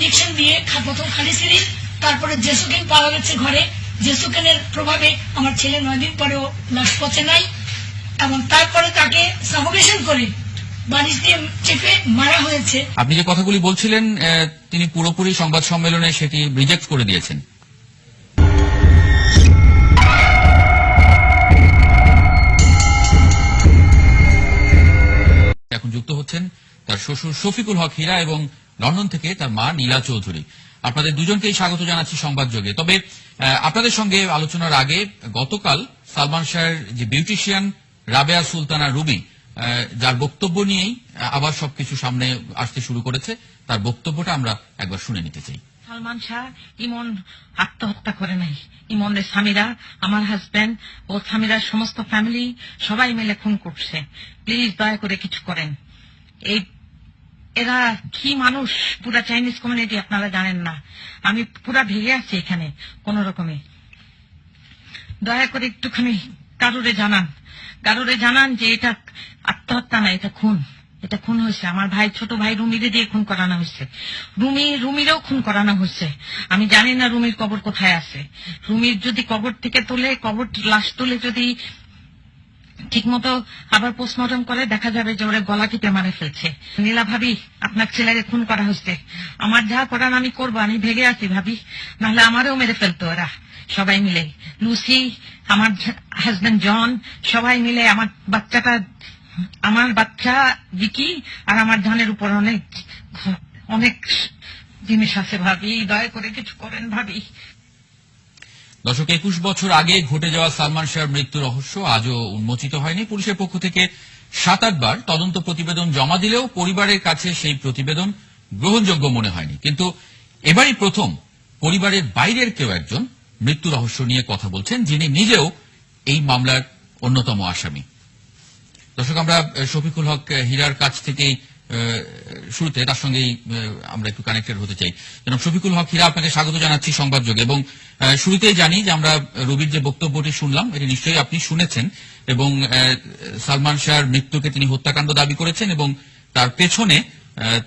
Injection দিয়ে প্রথম খালি সিরিজ তারপরে জেসুকেন পাওয়া গেছে ঘরে। জেসুকেনের প্রভাবে আমার ছেলে নয় দিন পরেও লাশ পচে নাই। এবং তারপরে তাকে সাফোকেশন করে আপনি যে কথাগুলি বলছিলেন তিনি পুরোপুরি সংবাদ সম্মেলনে সেটি রিজেক্ট করে দিয়েছেন। এখন যুক্ত হচ্ছেন তার শ্বশুর শফিকুল হক হীরা এবং লন্ডন থেকে তার মা নীলা চৌধুরী। আপনাদের দুজনকেই স্বাগত জানাচ্ছি সংবাদযোগে তবে আপনাদের সঙ্গে আলোচনার আগে গতকাল সালমান শাহের যে বিউটিশিয়ান রাবেয়া সুলতানা রুবি যার বক্তব্য নিয়েই আবার সবকিছু সামনে আসতে শুরু করেছে, তার বক্তব্যটা আমরা একবার শুনে নিতে চাই। সালমান শাহ ইমন আত্মহত্যা করে নাই। ইমনের স্বামীরা, আমার হাজবেন্ড ও স্বামীরা সমস্ত ফ্যামিলি সবাই মিলে খুন করছে। প্লিজ দয়া করে কিছু করেন। এই এরা কি মানুষ? পুরা চাইনিজ কমিউনিটি আপনারা জানেন না। আমি পুরা ভেঙে আছি এখানে, কোন রকমে। দয়া করে একটুখানি কারুরে জানান। কারুরে জানান যে এটা আত্মহত্যা না, এটা খুন। এটা খুন হয়েছে। আমার ভাই, ছোট ভাই রুমিরে দিয়ে খুন করানো হয়েছে। রুমি, রুমিরেও খুন করানো হয়েছে। আমি জানি না রুমির কবর কোথায় আছে। রুমির যদি কবর থেকে তোলে, কবর লাশ তুলে যদি ঠিক মতো আবার পোস্টমর্টম করে দেখা যাবে যে ওরা গলা টিপে মারে ফেলছে। নীলা ভাবি, আপনার ছেলেকে খুন করা হয়েছে আমার যা করার আমি করব, আমি ভেগে আছি ভাবি। নাহলে আমারও মেরে ফেলতো ওরা। সবাই মিলে। লুসি, আমার হাজবেন্ড জন, সবাই মিলে আমার বাচ্চাটা, আমার বাচ্চা ভিকি আর আমার ধনের উপর অনেক অনেক জিনিস আছে ভাবি। দয়া করে কিছু করেন ভাবি। দর্শক একুশ বছর আগে ঘটে যাওয়া সালমান শাহর মৃত্যু রহস্য আজও উন্মোচিত হয়নি। পুলিশের পক্ষ থেকে সাত আটবার তদন্ত প্রতিবেদন জমা দিলেও পরিবারের কাছে সেই প্রতিবেদন গ্রহণযোগ্য মনে হয়নি। কিন্তু এবারই প্রথম পরিবারের বাইরের কেউ একজন মৃত্যু রহস্য নিয়ে কথা বলছেন, যিনি নিজেও এই মামলার অন্যতম আসামি। দর্শক, আমরা শফিকুল হক হীরার কাছ থেকেই শুরুতে তার সঙ্গেই আমরা একটু কানেক্টেড হতে চাই। জনাব শফিকুল হক হীরা, আপনাকে স্বাগত জানাচ্ছি সংবাদযোগে এবং শুরুতেই জানি যে আমরা রবির যে বক্তব্যটি শুনলাম, এটি নিশ্চয়ই আপনি শুনেছেন। এবং সালমান শাহর মৃত্যুকে তিনি হত্যাকাণ্ড দাবি করেছেন এবং তার পেছনে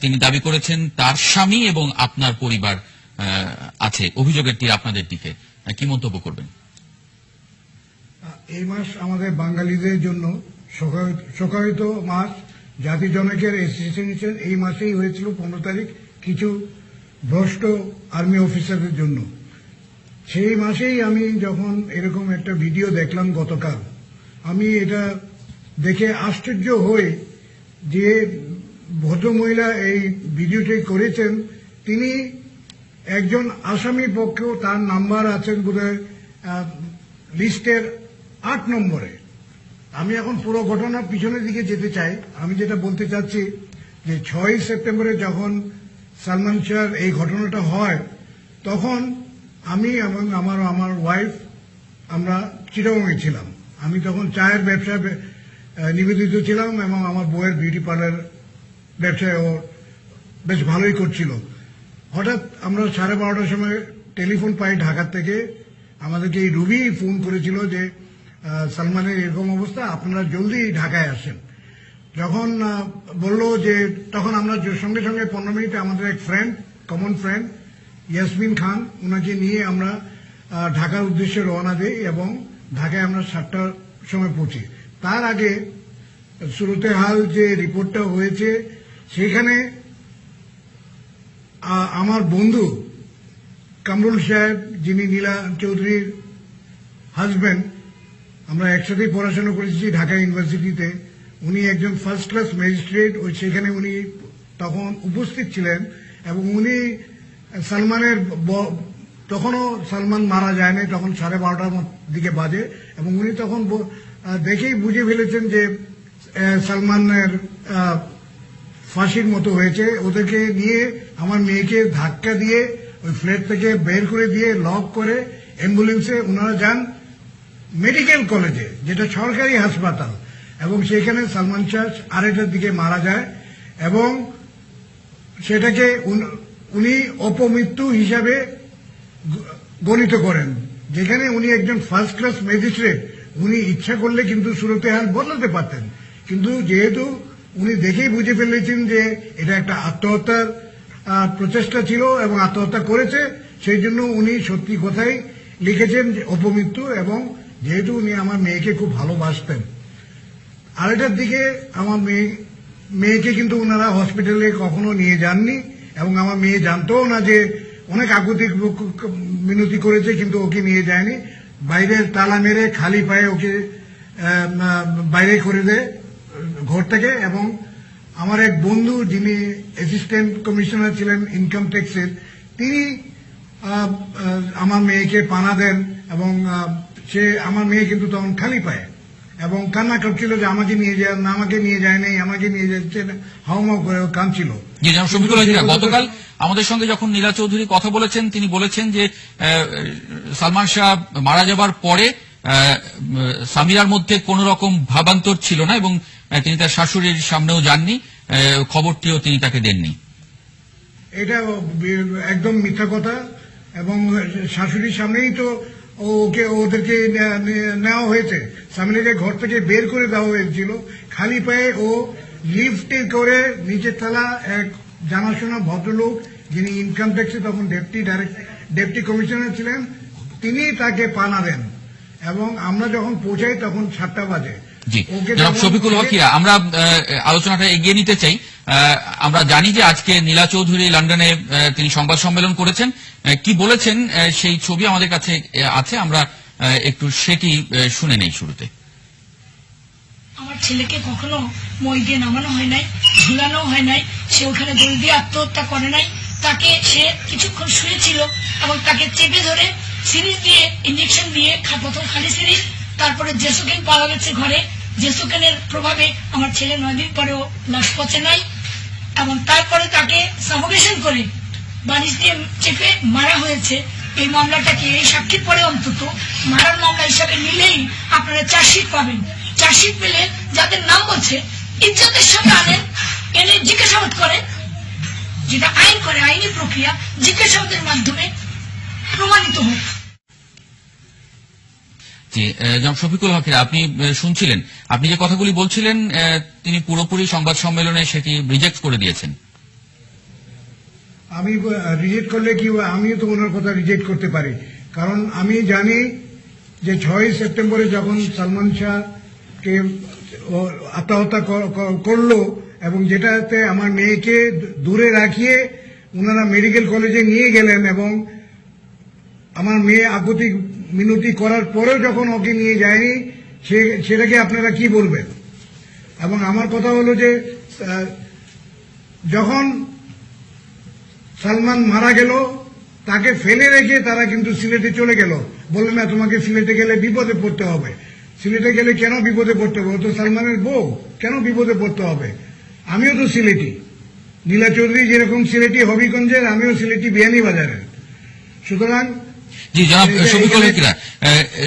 তিনি দাবি করেছেন তার স্বামী এবং আপনার পরিবার আছে। অভিযোগের তীর আপনাদের দিকে। কি মন্তব্য করবেন? এই মাস আমাদের বাঙালিদের জন্য শোকাহত মাস। জাতি জনকের অ্যাসোসিয়েশন এই মাসেই হয়েছিল পনেরো তারিখ, কিছু ভ্রষ্ট আর্মি অফিসারদের জন্য। সেই মাসেই আমি যখন এরকম একটা ভিডিও দেখলাম গতকাল, আমি এটা দেখে আশ্চর্য হই যে ভদ্রমহিলা এই ভিডিওটি করেছেন, তিনি একজন আসামি পক্ষেও তার নাম্বার আছেন বোধহয় লিস্টের আট নম্বরে। আমি এখন পুরো ঘটনা পিছনের দিকে যেতে চাই। আমি যেটা বলতে চাচ্ছি যে ছয় সেপ্টেম্বরে যখন সালমান শাহর এই ঘটনাটা হয়, তখন আমি এবং আমার আমার ওয়াইফ আমরা চিটাগংয়ে ছিলাম। আমি তখন চায়ের ব্যবসায় নিবেদিত ছিলাম এবং আমার বউয়ের বিউটি পার্লার ব্যবসায় ও বেশ ভালোই করছিল। হঠাৎ আমরা সাড়ে বারোটার সময় টেলিফোন পাই ঢাকার থেকে। আমাদেরকে এই রুবি ফোন করেছিল যে সালমানের এরকম অবস্থা, আপনারা জলদি ঢাকায় আসেন। যখন বলল যে, তখন আমরা সঙ্গে সঙ্গে পনেরো মিনিটে আমাদের এক friend common friend Yasmin Khan ওনাকে নিয়ে আমরা ঢাকার উদ্দেশ্যে রওনা দিই এবং ঢাকায় আমরা সাতটার সময় পৌঁছি। তার আগে শুরুতে হাল যে রিপোর্টটা হয়েছে, সেখানে আমার বন্ধু কামরুল সাহেব, যিনি নীলা চৌধুরীর হাজবেন্ড আমরা একসাথেই পড়াশোনা করেছি ঢাকা ইউনিভার্সিটিতে। উনি একজন ফার্স্ট ক্লাস ম্যাজিস্ট্রেট ওই সেখানে উনি তখন উপস্থিত ছিলেন এবং উনি সালমানের তখনও সালমান মারা যায়নি তখন সাড়ে বারোটার দিকে বাজে এবং উনি তখন দেখেই বুঝে ফেলেছেন যে সালমানের ফাঁসির মতো হয়েছে। ওদেরকে নিয়ে আমার মেয়েকে ধাক্কা দিয়ে ওই ফ্ল্যাট থেকে বের করে দিয়ে লক করে অ্যাম্বুলেন্সে ওনারা যান। মেডিকেল কলেজে, যেটা সরকারি হাসপাতাল, এবং সেখানে সালমান শাহ আড়াইটার দিকে মারা যায়, এবং সেটাকে উন- অপমৃত্যু হিসাবে গণিত করেন, যেখানে উনি একজন ফার্স্ট ক্লাস ম্যাজিস্ট্রেট উনি ইচ্ছা করলে কিন্তু সুরতে হাল বদলাতে পারতেন, কিন্তু যেহেতু উনি দেখেই বুঝে ফেলেছেন যে এটা একটা আত্মহত্যার প্রচেষ্টা ছিল এবং আত্মহত্যা করেছে, সেই জন্য উনি সত্যি কথাই লিখেছেন অপমৃত্যু এবং যেহেতু উনি আমার মেয়েকে খুব ভালোবাসতেন। আরেকটার দিকে আমার মেয়ে, মেয়েকে কিন্তু ওনারা হসপিটালে কখনো নিয়ে যাননি এবং আমার মেয়ে জানতোও না যে অনেক আকুতি মিনতি করেছে কিন্তু ওকে নিয়ে যায়নি। বাইরে তালা মেরে খালি পায়ে ওকে বাইরে করে দেয় ঘর থেকে এবং আমার এক বন্ধু যিনি অ্যাসিস্ট্যান্ট কমিশনার ছিলেন ইনকাম ট্যাক্সের তিনি আমার মেয়েকে পানা দেন এবং সে আমার মেয়ে কিন্তু তখন খালি পায়। এবং কান্না করছিল যে আমাকে নিয়ে যায় না আমাকে নিয়ে যায় নাই আমাকে নিয়ে যাচ্ছে না হাউমাউ করে কাঁদছিল। গতকাল আমাদের সঙ্গে যখন নীলা চৌধুরী কথা বলেছেন তিনি বলেছেন যে সালমান শাহ মারা যাবার পরে সামিরার মধ্যে কোন রকম ভাবান্তর ছিল না এবং তিনি তার শাশুড়ির সামনেও যাননি খবরটিও তিনি তাকে দেননি। এটা একদম মিথ্যা কথা এবং শাশুড়ির সামনেই তো ওকে, ওদেরকে নেওয়া হয়েছে। সামিনাকে ঘর থেকে বের করে দেওয়া হয়েছিল। খালি পায়ে ও লিফটে করে নিচের তলা এক জানাশোনা ভদ্রলোক, যিনি ইনকাম ট্যাক্সে তখন ডেপুটি ডাইরেক্ট ডেপুটি কমিশনার ছিলেন, তিনি তাকে পানা দেন। এবং আমরা যখন পৌঁছাই তখন সাতটা বাজে। জি। জনাব শফিকুল হকিরা আমরা আলোচনাটা এগিয়ে নিতে চাই। আমরা জানি যে আজকে নীলা চৌধুরী লন্ডনে তিনি সংবাদ সম্মেলন করেছেন। কি বলেছেন? সেই ছবি আমাদের কাছে আছে। আমরা একটু সেটি শুনে নেই শুরুতে। আমার ছেলেকে কখনো মই দিয়ে নামানো হয় নাই ঝুলানো হয় নাই। সে ওখানে দড়ি দিয়ে আত্মহত্যা করে নাই। তাকে সে কিছুক্ষণ শুয়েছিল এবং তাকে চেপে ধরে সিরিজ দিয়ে ইঞ্জেকশন দিয়ে প্রথম খালি সিরিজ, তারপরে জেসুকেন পাওয়া গেছে ঘরে। জেসুকেনের প্রভাবে আমার ছেলে নয় দিন পরেও লাশ পচে নাই, এবং তারপরে তাকে সাফোকেশন করে বালিশ দিয়ে চেপে মারা হয়েছে। এই মামলাটাকে, এই সাক্ষীর পরে অন্তত মারার মামলা হিসাবে নিলেই আপনারা চার্জশিট পাবেন। চার্জশিট পেলে যাদের নাম বলছে, ইজ্জতের সঙ্গে আনেন, এনে জিজ্ঞাসাবাদ করেন, যেটা আইন করে, আইনি প্রক্রিয়া জিজ্ঞাসাবাদের মাধ্যমে প্রমাণিত হোক জনাব শফিকুল হকিরা আপনি শুনছিলেন। আপনি যে কথাগুলি বলছিলেন আহ, তিনি পুরোপুরি সংবাদ সম্মেলনে সেটি রিজেক্ট করে দিয়েছেন। আমি রিজেক্ট করলে কি? আমিও তো ওনার কথা রিজেক্ট করতে পারি। কারণ আমি জানি যে ছয় সেপ্টেম্বরে যখন সালমান শাহকে আত্মহত্যা কর- কর- করল এবং যেটাতে আমার মেয়েকে দূরে রাখিয়ে ওনারা মেডিকেল কলেজে নিয়ে গেলেন এবং আমার মেয়ে আকুতি মিনতি করার পরেও যখন ওকে নিয়ে যায়নি, সে- সেটাকে আপনারা কি বলবেন? এবং আমার কথা হলো যে যখন সালমান মারা গেল, তাকে ফেলে রেখে তারা কিন্তু সিলেটে চলে গেল। বললেন, না, তোমাকে সিলেটে গেলে বিপদে পড়তে হবে। সিলেটে গেলে কেন বিপদে পড়তে হবে? তো সালমানের বউ, কেন বিপদে পড়তে হবে? আমিও তো সিলেটি। নীলা চৌধুরী যেরকম সিলেটি হবিগঞ্জের, আমিও সিলেটি বিয়ানি বাজারের সুতরাং জি জনাব শফিকুল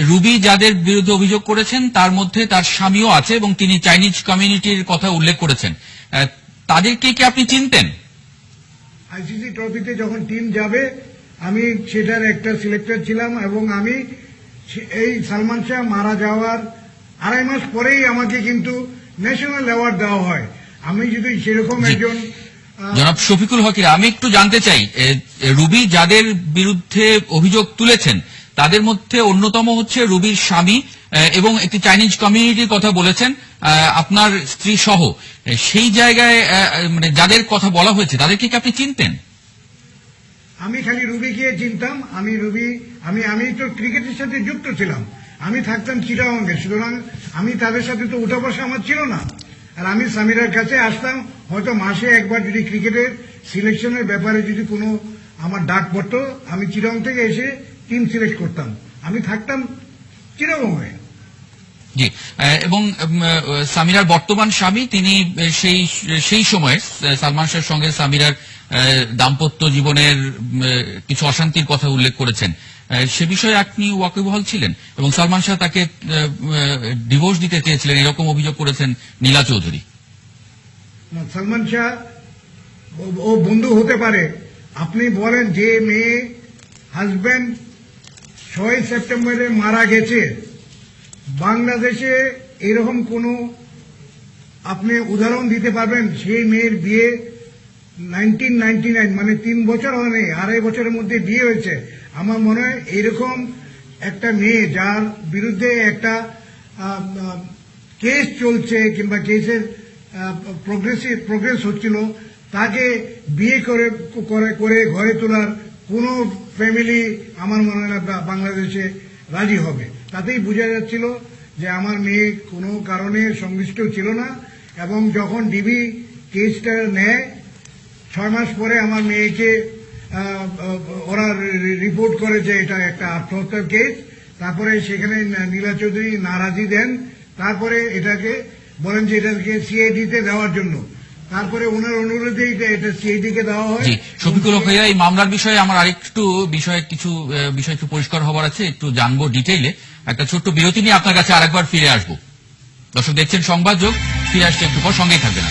রুবি যাদের বিরুদ্ধে অভিযোগ করেছেন তার মধ্যে তার স্বামীও আছে এবং তিনি চাইনিজ কমিউনিটির কথা উল্লেখ করেছেন। তাদেরকে কি আপনি চিনতেন? আইসিসি ট্রফিতে যখন টিম যাবে আমি সেটার একটা সিলেক্টর ছিলাম এবং আমি এই সালমান শাহ মারা যাওয়ার আড়াই মাস পরেই আমাকে কিন্তু ন্যাশনাল অ্যাওয়ার্ড দেওয়া হয়। আমি যদি সেরকম একজন জনাব শফিকুল হকিরা, আমি একটু জানতে চাই রুবি যাদের বিরুদ্ধে অভিযোগ তুলেছেন, তাদের মধ্যে অন্যতম হচ্ছে রুবির স্বামী এবং একটি চাইনিজ কমিউনিটির কথা বলেছেন আপনার স্ত্রী সহ। সেই জায়গায় মানে যাদের কথা বলা হয়েছে, তাদেরকে কি আপনি চিনতেন? আমি খালি রুবিকে চিনতাম, আমি রুবি, আমি আমি তো ক্রিকেটের সাথে যুক্ত ছিলাম। আমি থাকতাম চিটাগঙ্গে, সুতরাং আমি তাদের সাথে তো উঠা বসা আমার ছিল না। আর আমি সামিরার কাছে আসতাম, হয়তো মাসে একবার যদি ক্রিকেটের সিলেকশনের ব্যাপারে যদি কোনো আমার ডাক পড়তো, আমি চিরং থেকে এসে টিম সিলেক্ট করতাম। আমি থাকতাম চিরগঙ্গে জি এবং সামিরার বর্তমান স্বামী, তিনি সেই সেই সময়ে সালমান শাহের সঙ্গে সামিরার দাম্পত্য জীবনের কিছু অশান্তির কথা উল্লেখ করেছেন। সে বিষয়ে আপনি ওয়াকিবহাল ছিলেন এবং সালমান শাহ তাকে ডিভোর্স দিতে চেয়েছিলেন, এরকম অভিযোগ করেছেন নীলা চৌধুরী। সালমান শাহ, ও- বন্ধু হতে পারে। আপনি বলেন যে মেয়ে হাজব্যান্ড ছয় সেপ্টেম্বরে মারা গেছে। বাংলাদেশে এরকম কোনো আপনি উদাহরণ দিতে পারবেন? সেই মেয়ের বিয়ে নাইনটিন নাইনটি নাইন মানে তিন বছর হয়নি, আড়াই বছরের মধ্যে বিয়ে হয়েছে। আমার মনে হয় এইরকম একটা মেয়ে যার বিরুদ্ধে একটা কেস চলছে কিংবা কেসের প্রোগ্রেসিভ প্রোগ্রেস হচ্ছিল, তাকে বিয়ে করে করে করে ঘরে তোলার কোনো ফ্যামিলি আমার মনে হয় বাংলাদেশে রাজি হবে। তাতেই বোঝা যাচ্ছিল যে আমার মেয়ে কোনো কারণে সংশ্লিষ্ট ছিল না এবং যখন ডিবি কেসটা নেয়, ছয় মাস পরে আমার মেয়েকে ওরা রিপোর্ট করে যে এটা একটা আত্মহত্যার কেস তারপরে সেখানে নীলা চৌধুরী নারাজি দেন। তারপরে এটাকে বলেন যে এটাকে সিআইডি তে দেওয়ার জন্য। তারপরে ওনার অনুরোধে এটা- সিআইডি কে দেওয়া হয়। শফিকুল এই মামলার বিষয়ে আমার আরেকটু বিষয়ে কিছু বিষয় একটু পরিষ্কার হবার আছে, একটু জানব ডিটেইলে একটা ছোট্ট বিরতি নিয়ে আপনার কাছে আরেকবার ফিরে আসব। দর্শক দেখছেন সংবাদ যোগ, ফিরে আসছে একটু পর, সঙ্গেই থাকবেন।